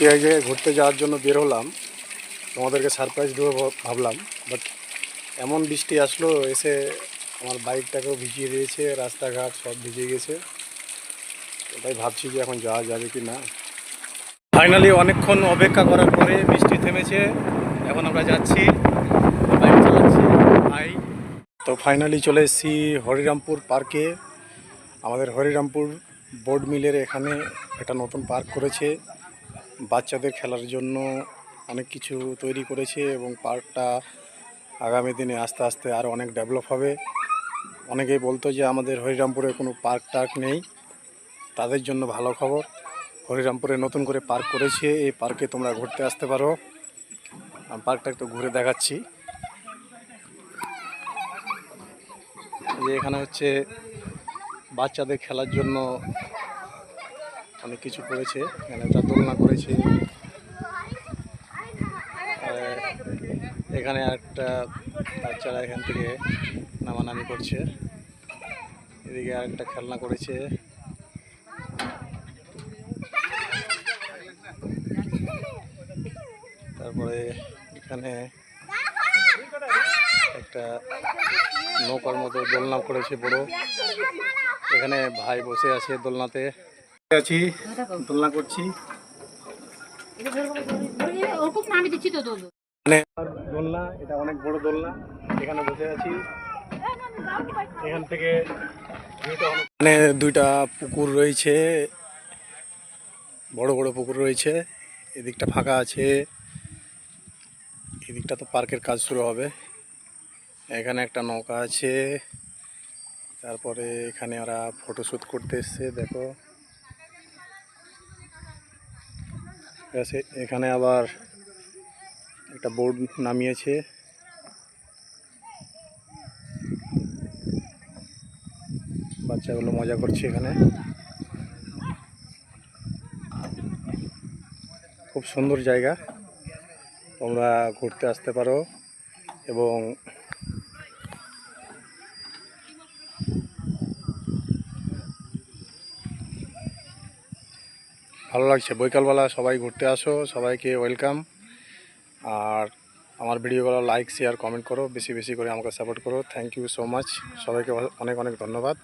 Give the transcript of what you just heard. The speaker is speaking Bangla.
গিয়ে ঘুরতে যাওয়ার জন্য বের হলাম। তোমাদেরকে সারপ্রাইজ দেবো ভাবলাম। বাট এমন বৃষ্টি আসলো, এসে আমার বাইকটাকেও ভিজিয়ে দিয়েছে, রাস্তাঘাট সব ভিজে গেছে। তাই ভাবছি যে এখন যাওয়া যাবে কি না। ফাইনালি অনেকক্ষণ অপেক্ষা করার পরে বৃষ্টি থেমেছে। এখন আমরা যাচ্ছি বাইক চালাচ্ছি। ভাই তো ফাইনালি চলে এসেছি হরিরামপুর পার্কে আমাদের হরিরামপুর বোর্ড মিলের এখানে একটা নতুন পার্ক করেছে। বাচ্চাদের খেলার জন্য অনেক কিছু তৈরি করেছে এবং পার্কটা আগামী দিনে আস্তে আস্তে আরও অনেক ডেভেলপ হবে। অনেকেই বলতো যে আমাদের হরিরামপুরে কোনো পার্ক টার্ক নেই। তাদের জন্য ভালো খবর। হরিরামপুরে নতুন করে পার্ক করেছে। এই পার্কে তোমরা ঘুরতে আসতে পারো। পার্কটা একটু ঘুরে দেখাচ্ছি। যে এখানে হচ্ছে বাচ্চাদের খেলার জন্য অনেক কিছু করেছে এখানে একটা দোলনা করেছে। এখানে একটা বাচ্চারা এখান থেকে নামানামি করছে। এদিকে আরেকটা খেলনা করেছে। তারপরে এখানে একটা নৌকার মতো দোলনা করেছে বড়। এখানে ভাই বসে আছে দোলনাতে। আছি, দোলনা করছি। মানে দোলনা, এটা অনেক বড় দোলনা, এখানে বসে আছি। এখান থেকে এখানে দুইটা পুকুর রয়েছে, বড় বড় পুকুর রয়েছে। এদিকটা ফাঁকা আছে। এদিকটা তো পার্কের কাজ শুরু হবে। এখানে একটা নৌকা আছে। তারপরে এখানে ওরা ফটোশ্যুট করতে এসছে, দেখো ঠিক আছে এখানে আবার একটা বোর্ড নামিয়েছে। বাচ্চাগুলো মজা করছে এখানে। খুব সুন্দর জায়গা। তোমরা ঘুরতে আসতে পারো এবং ভালো লাগছে। বৈকালবেলা সবাই ঘুরতে আসো, সবাইকে ওয়েলকাম। আর আমার ভিডিওগুলো লাইক, শেয়ার, কমেন্ট করো, বেশি বেশি করে আমাকে সাপোর্ট করো। থ্যাংক ইউ সো মাচ সবাইকে অনেক অনেক ধন্যবাদ।